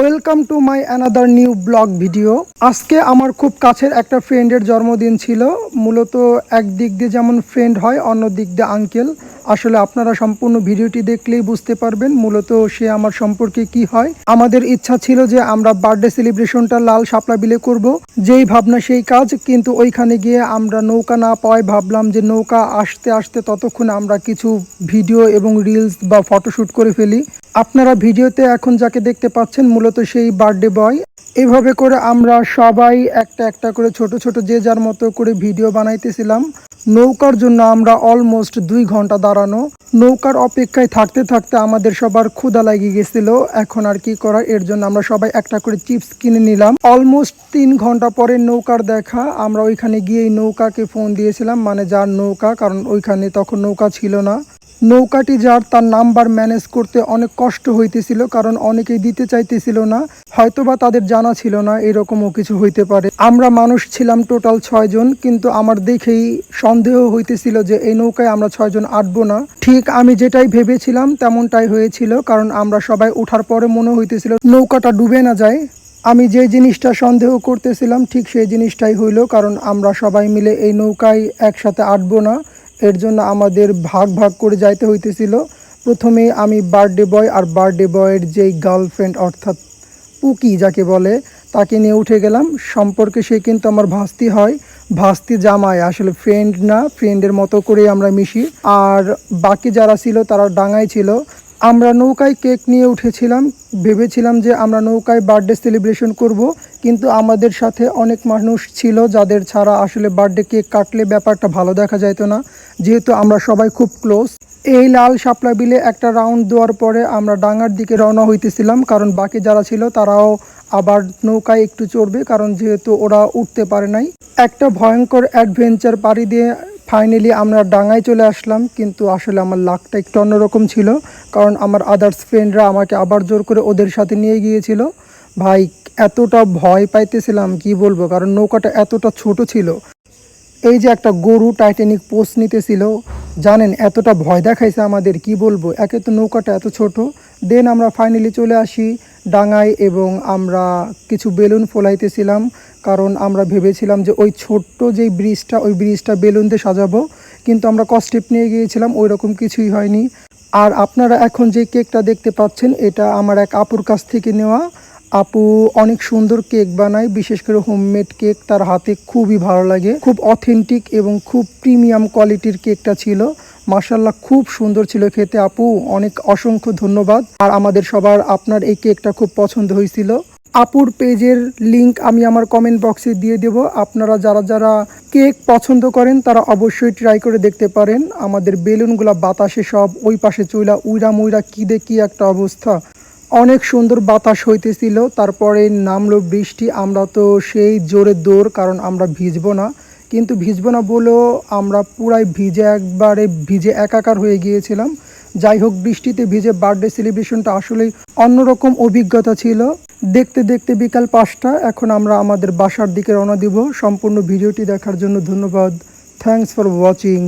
Welcome to my another new blog video. আজকে আমার খুব কাছের একটা ফ্রেন্ডের জন্মদিন ছিল। মূলত এক দিক দিয়ে যেমন ফ্রেন্ড হয়, অন্য দিক দিয়ে আঙ্কেল। আসলে আপনারা সম্পূর্ণ ভিডিওটি দেখলেই বুঝতে পারবেন মূলত সে আমার সম্পর্কে কি হয়। আমাদের ইচ্ছা ছিল যে আমরা বার্থডে সেলিব্রেশনটা লাল শাপলা বিলে করব। যেই ভাবনা সেই কাজ, কিন্তু ওইখানে গিয়ে আমরা নৌকা না পাওয়ায় ভাবলাম যে নৌকা আসতে আসতে ততক্ষণ আমরা কিছু ভিডিও এবং রিলস বা ফটোশ্যুট করে ফেলি। আপনারা ভিডিওতে এখন যাকে দেখতে পাচ্ছেন, মূলত সেই বার্থডে বয় এভাবে করে আমরা সবাই একটা একটা করে ছোট ছোট যে যার মতো করে ভিডিও বানাইতেছিলাম। নৌকার জন্য আমরা অলমোস্ট দুই ঘণ্টা দাঁড়ানো। নৌকার অপেক্ষায় থাকতে থাকতে আমাদের সবার ক্ষুধা লাগিয়ে গেছিল। এখন আর কি করার? এর জন্য আমরা সবাই একটা করে চিপস কিনে নিলাম। অলমোস্ট তিন ঘণ্টা পরে নৌকার দেখা। আমরা ওইখানে গিয়ে নৌকাকে ফোন দিয়েছিলাম মানে যার নৌকা, কারণ ওইখানে তখন নৌকা ছিল না। নৌকাটি যার তার নাম্বার ম্যানেজ করতে অনেক কষ্ট হইতেছিল, কারণ অনেকেই দিতে চাইতেছিল না। হয়তোবা তাদের জানা ছিল না, এরকমও কিছু হইতে পারে। আমরা মানুষ ছিলাম টোটাল ছয়জন কিন্তু আমার দেখেই সন্দেহ হইতেছিল যে এই নৌকায় আমরা ছয়জন আটবো না। ঠিক আমি যেটাই ভেবেছিলাম তেমনটাই হয়েছিল, কারণ আমরা সবাই ওঠার পরে মনে হইতেছিল নৌকাটা ডুবে না যায়। আমি যে জিনিসটা সন্দেহ করতেছিলাম, ঠিক সেই জিনিসটাই হইল, কারণ আমরা সবাই মিলে এই নৌকায় একসাথে আটবো না। এর জন্য আমাদের ভাগ ভাগ করে যাইতে হইতেছিল। প্রথমে আমি বার্থডে বয় আর বার্থডে বয়ের যেই গার্লফ্রেন্ড অর্থাৎ পুকি যাকে বলে, তাকে নিয়ে উঠে গেলাম। সম্পর্কে সে কিন্তু আমার ভাস্তি হয়। ভাস্তি জামায় আসলে ফ্রেন্ড না ফ্রেন্ডের মতো করেই আমরা মিশি। আর বাকি যারা ছিল তারা ডাঙায় ছিল। আমরা নৌকায় কেক নিয়ে উঠেছিলাম। ভেবেছিলাম যে আমরা নৌকায় বার্থডে সেলিব্রেশন করব। কিন্তু আমাদের সাথে অনেক মানুষ ছিল যাদের ছাড়া আসলে বার্থডে কেক কাটলে ব্যাপারটা ভালো দেখা যাইতো না। যেহেতু আমরা সবাই খুব ক্লোজ, এই লাল শাপলা বিলে একটা রাউন্ড দেওয়ার পরে আমরা ডাঙার দিকে রওনা হইতেছিলাম, কারণ বাকি যারা ছিল তারাও আবার নৌকায় একটু চড়বে, কারণ যেহেতু ওরা উঠতে পারে নাই। একটা ভয়ঙ্কর অ্যাডভেঞ্চার পাড়ি দিয়ে ফাইনালি আমরা ডাঙায় চলে আসলাম, কিন্তু আসলে আমার লাকটা একটু অন্যরকম ছিল, কারণ আমার আদার্স ফ্রেন্ডরা আমাকে আবার জোর করে ওদের সাথে নিয়ে গিয়েছিল। ভাই, এতটা ভয় পাইতেছিলাম, কি বলব? কারণ নৌকাটা এতটা ছোট ছিল। এই যে একটা গরু টাইটানিক পোস্ট নিতেছিল, জানেন, এতটা ভয় দেখাইছে আমাদের, কি বলব? একে তো নৌকাটা এত ছোট। দেন আমরা ফাইনালি চলে আসি ডাঙায় এবং আমরা কিছু বেলুন ফোলাইতেছিলাম, কারণ আমরা ভেবেছিলাম যে ওই ছোট্ট যেই ব্রিজটা, ওই ব্রিজটা বেলুন দিয়ে সাজাবো। কিন্তু আমরা কস্টেপ নিয়ে গিয়েছিলাম ওই রকম কিছুই হয়নি। আর আপনারা এখন যে কেকটা দেখতে পাচ্ছেন, এটা আমার এক আপুর কাছ থেকে নেওয়া। আপু অনেক সুন্দর কেক বানায়, বিশেষ করে হোমমেড কেক, তার হাতে খুবই ভালো লাগে। খুব অথেন্টিক এবং খুব প্রিমিয়াম কোয়ালিটির কেকটা ছিল। মার্শাল্লাহ খুব সুন্দর ছিল খেতে আপু। অনেক অসংখ্য ধন্যবাদ। আর আমাদের সবার আপনার এই কেকটা খুব পছন্দ হয়েছিল। আপুর পেজের লিংক আমি আমার কমেন্ট বক্সে দিয়ে দেব। আপনারা যারা যারা কেক পছন্দ করেন, তারা অবশ্যই ট্রাই করে দেখতে পারেন। আমাদের বেলুনগুলা বাতাসে সব ওই পাশে চইলা উইরা মুইরা কী দে কী একটা অবস্থা। অনেক সুন্দর বাতাস হইতেছিল, তারপরে নামলো বৃষ্টি, আমরা তো সেই জোরে দৌড়, কারণ আমরা ভিজবো না। কিন্তু ভিজবো না বলেও আমরা পুরাই ভিজে একবারে ভিজে একাকার হয়ে গিয়েছিলাম। যাই হোক, বৃষ্টিতে ভিজে বার্থডে সেলিব্রেশনটা আসলেই অন্যরকম অভিজ্ঞতা ছিল। দেখতে দেখতে বিকাল পাঁচটা, এখন আমরা আমাদের বাসার দিকে রওনা দিব। সম্পূর্ণ ভিডিওটি দেখার জন্য ধন্যবাদ। Thanks for watching